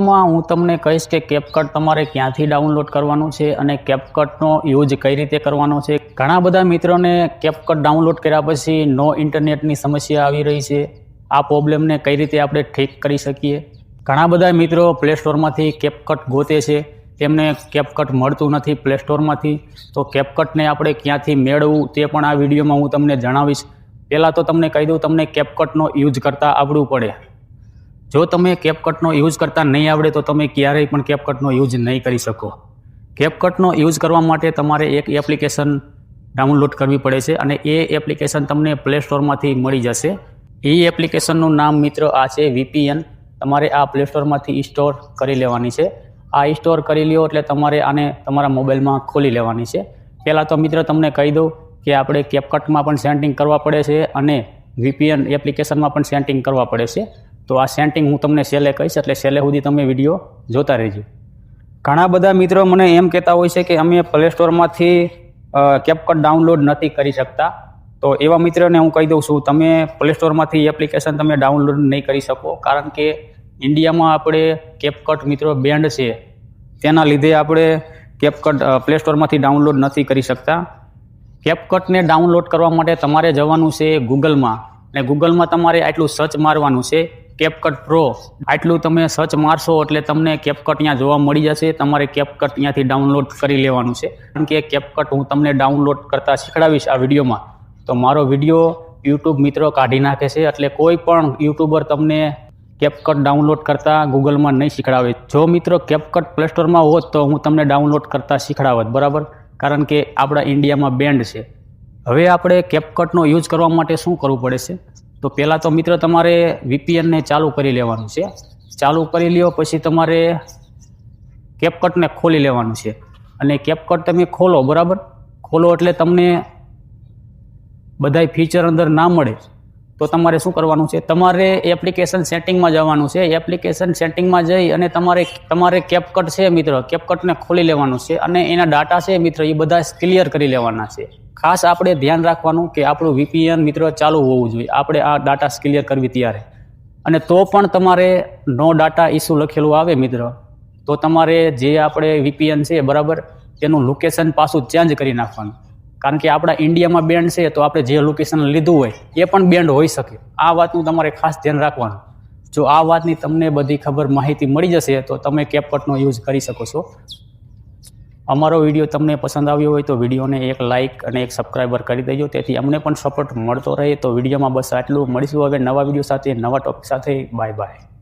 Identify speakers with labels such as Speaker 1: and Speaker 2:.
Speaker 1: માં હું તમને કહીશ કે કેપકટ તમારે ક્યાંથી ડાઉનલોડ કરવાનું છે અને કેપકટનો યુઝ કઈ રીતે કરવાનો છે? ઘણા બધા મિત્રોને કેપકટ ડાઉનલોડ કર્યા પછી નો ઇન્ટરનેટની સમસ્યા આવી રહી છે. આ પ્રોબ્લેમને કઈ રીતે આપણે ઠીક કરી શકીએ? ઘણા બધા મિત્રો પ્લે સ્ટોરમાંથી કેપકટ ગોતે છે. તેમને કેપકટ મળતું નથી પ્લે સ્ટોરમાંથી તો કેપકટને આપણે ક્યાંથી મેળવવું તે પણ આ વિડીયોમાં હું તમને જણાવીશ. પહેલાં તો તમને કહી દઉં, તમને કેપકટનો યુઝ કરતાં આવડવું પડે. જો તમે કેપકટનો યુઝ કરતા નહીં આવડે તો તમે ક્યારેય પણ કેપકટનો યુઝ નહીં કરી શકો. કેપકટનો યુઝ કરવા માટે તમારે એક એપ્લિકેશન ડાઉનલોડ કરવી પડે છે અને એ એપ્લિકેશન તમને પ્લે સ્ટોરમાંથી મળી જશે. એ એપ્લિકેશનનું નામ મિત્ર આ છે વીપીએન તમારે આ પ્લે સ્ટોરમાંથી ઇન્સ્ટોલ કરી લેવાની છે. આ ઇન્સ્ટોલ કરી લ્યો એટલે તમારે આને તમારા મોબાઈલમાં ખોલી લેવાની છે. પહેલાં તો મિત્ર તમને કહી દઉં કે આપણે કેપકટમાં પણ સેન્ટિંગ કરવા પડે છે અને વીપીએન એપ્લિકેશનમાં પણ સેન્ટિંગ કરવા પડે છે. તો આ સેન્ટિંગ હું તમને છેલ્લે કહીશ, એટલે છેલ્લે સુધી તમે વીડિયો જોતા રહેજો. ઘણા બધા મિત્રો મને એમ કહેતા હોય છે કે અમે પ્લે સ્ટોરમાંથી કેપકટ ડાઉનલોડ નથી કરી શકતા. તો એવા મિત્રોને હું કહી દઉં છું, તમે પ્લે સ્ટોરમાંથી એપ્લિકેશન તમે ડાઉનલોડ નહીં કરી શકો, કારણ કે ઇન્ડિયામાં આપણે કેપકટ મિત્રો બેન્ડ છે. તેના લીધે આપણે કેપકટ પ્લે સ્ટોરમાંથી ડાઉનલોડ નથી કરી શકતા. કેપકટને ડાઉનલોડ કરવા માટે તમારે જવાનું છે ગૂગલમાં અને ગૂગલમાં તમારે આટલું સર્ચ મારવાનું છે. કેપકટ પ્રો આટલું તમે સર્ચ મારશો એટલે તમને કેપકટ ત્યાં જોવા મળી જશે. તમારે કેપકટ ત્યાંથી ડાઉનલોડ કરી લેવાનું છે. કારણ કે કેપકટ હું તમને ડાઉનલોડ કરતાં શીખડાવીશ આ વિડીયોમાં. તો મારો વીડિયો યુટ્યુબ મિત્રો કાઢી નાખે છે એટલે કોઈ પણ યુટ્યુબર તમને કેપકટ ડાઉનલોડ કરતાં ગૂગલમાં નહીં શીખડાવે. જો મિત્રો કેપકટ પ્લે સ્ટોરમાં હોત તો હું તમને ડાઉનલોડ કરતાં શીખડાવત, બરાબર? કારણ કે આપણા ઇન્ડિયામાં બેન્ડ છે. હવે આપણે કેપકટનો યુઝ કરવા માટે શું કરવું પડે છે? તો પહેલાં તો મિત્ર તમારે વીપીએનને ચાલુ કરી લેવાનું છે. ચાલુ કરી લ્યો, પછી તમારે કેપકટને ખોલી લેવાનું છે. અને કેપકટ તમે ખોલો, બરાબર? ખોલો એટલે તમને બધાય ફીચર અંદર ના મળે. તો તમારે શું કરવાનું છે? તમારે એપ્લિકેશન સેટિંગમાં જવાનું છે. એપ્લિકેશન સેટિંગમાં જઈ અને તમારે તમારે કેપકટ છે મિત્ર. કેપકટને ખોલી લેવાનું છે અને એના ડાટા છે મિત્ર, એ બધા ક્લિયર કરી લેવાના છે. ખાસ આપણે ધ્યાન રાખવાનું કે આપણું વીપીએન મિત્ર ચાલુ હોવું જોઈએ. આપણે આ ડાટા ક્લિયર કરવી ત્યારે. અને તો પણ તમારે નો ડાટા ઇસ્યુ લખેલું આવે મિત્ર, તો તમારે જે આપણે વીપીએન છે, બરાબર, તેનું લોકેશન પાછું ચેન્જ કરી નાખવાનું. કારણ કે આપણા ઇન્ડિયામાં બેન્ડ છે, તો આપણે જે લોકેશન લીધું હોય, એ પણ બેન્ડ હોઈ શકે. આ વાતનું તમારે ખાસ ધ્યાન રાખવાનું. જો આ વાતની તમને બધી ખબર માહિતી મળી જશે, તો તમે કેપકટનો યુઝ કરી શકો છો. અમારો વીડિયો તમને પસંદ આવ્યો હોય તો વિડીયોને એક લાઇક અને એક સબસ્ક્રાઈબર કરી દેજો. તેથી અમને પણ સપોર્ટ મળતો રહે તો વિડીયોમાં બસ આટલું. મળીશું હવે નવા વીડિયો સાથે, નવા ટોપિક સાથે. Bye bye